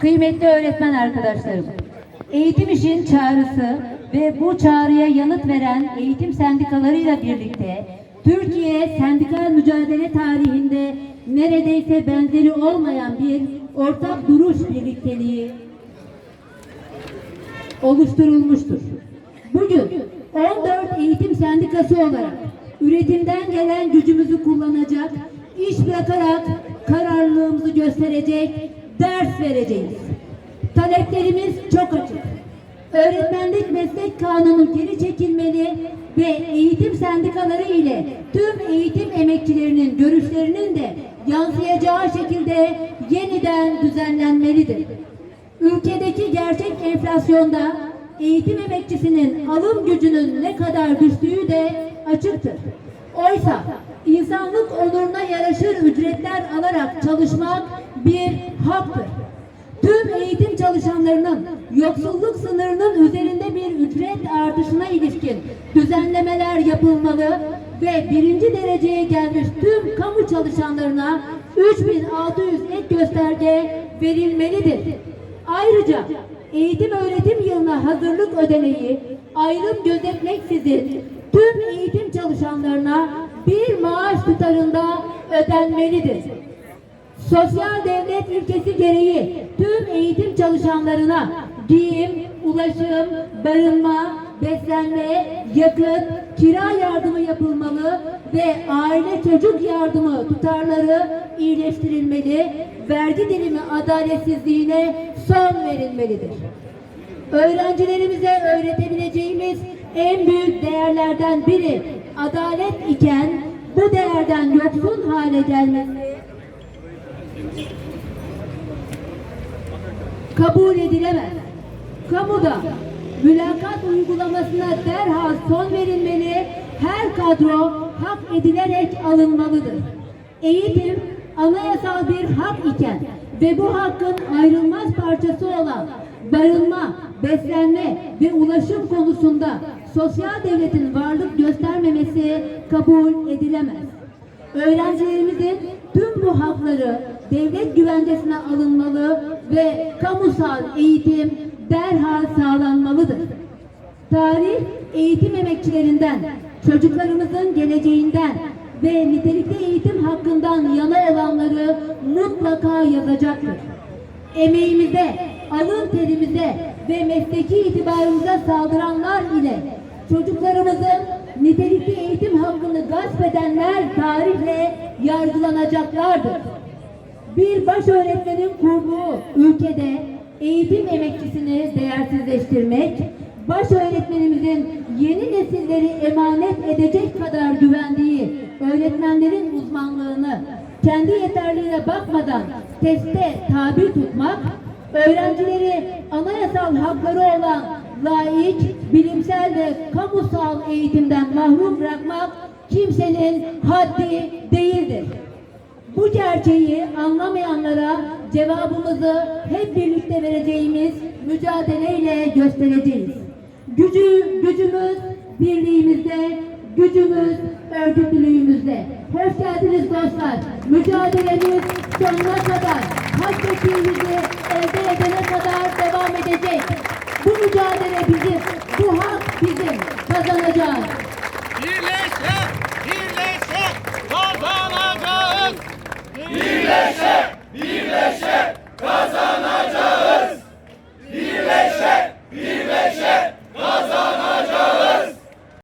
Kıymetli öğretmen arkadaşlarım, eğitim işin çağrısı ve bu çağrıya yanıt veren eğitim sendikalarıyla birlikte Türkiye sendikal mücadele tarihinde neredeyse benzeri olmayan bir ortak duruş birlikteliği oluşturulmuştur. Bugün 14 eğitim sendikası olarak üretimden gelen gücümüzü kullanacak, iş bırakarak kararlılığımızı gösterecek, ders vereceğiz. Taleplerimiz çok açık. Öğretmenlik meslek kanunu geri çekilmeli ve eğitim sendikaları ile tüm eğitim emekçilerinin görüşlerinin de yansıyacağı şekilde yeniden düzenlenmelidir. Ülkedeki gerçek enflasyonda eğitim emekçisinin alım gücünün ne kadar düştüğü de açıktır. Oysa insanlık onuruna yaraşır ücretler alarak çalışmak bir haktır. Tüm eğitim çalışanlarının yoksulluk sınırının üzerinde bir ücret artışına ilişkin düzenlemeler yapılmalı ve birinci dereceye gelmiş tüm kamu çalışanlarına 3600 ek gösterge verilmelidir. Ayrıca eğitim öğretim yılına hazırlık ödeneği ayrım gözetmeksizin tüm eğitim çalışanlarına bir maaş tutarında ödenmelidir. Sosyal devlet ilkesi gereği tüm eğitim çalışanlarına giyim, ulaşım, barınma, beslenme, yakıt, kira yardımı yapılmalı ve aile çocuk yardımı tutarları iyileştirilmeli, vergi dilimi adaletsizliğine son verilmelidir. Öğrencilerimize öğretebileceğimiz en büyük değerlerden biri adalet iken bu değerden yoksun hale gelmesi kabul edilemez. Kamuda mülakat uygulamasına derhal son verilmeli, her kadro hak edilerek alınmalıdır. Eğitim anayasal bir hak iken ve bu hakkın ayrılmaz parçası olan barınma, beslenme ve ulaşım konusunda sosyal devletin varlık göstermemesi kabul edilemez. Öğrencilerimizin tüm bu hakları devlet güvencesine alınmalı ve kamusal eğitim derhal sağlanmalıdır. Tarih eğitim emekçilerinden, çocuklarımızın geleceğinden ve nitelikli eğitim hakkından yana olanları mutlaka yazacaktır. Emeğimize, alın terimize ve mesleki itibarımıza saldıranlar ile çocuklarımızın nitelikli eğitim hakkını gasp edenler tarihle yargılanacaklardır. Bir baş öğretmenin kurduğu ülkede eğitim emekçisini değersizleştirmek, baş öğretmenimizin yeni nesilleri emanet edecek kadar güvendiği öğretmenlerin uzmanlığını kendi yeterliğine bakmadan teste tabi tutmak, öğrencileri anayasal hakları olan laik, bilimsel ve kamusal eğitimden mahrum bırakmak kimsenin haddi değildir. Bu gerçeği anlamayanlara cevabımızı hep birlikte vereceğimiz mücadeleyle göstereceğiz. Gücü, gücümüz birliğimizde, gücümüz örgütlülüğümüzde. Hoş geldiniz dostlar. Mücadelemiz sonuna kadar, hak ettiğimizi elde edene kadar devam edecek. Bu mücadele bizim,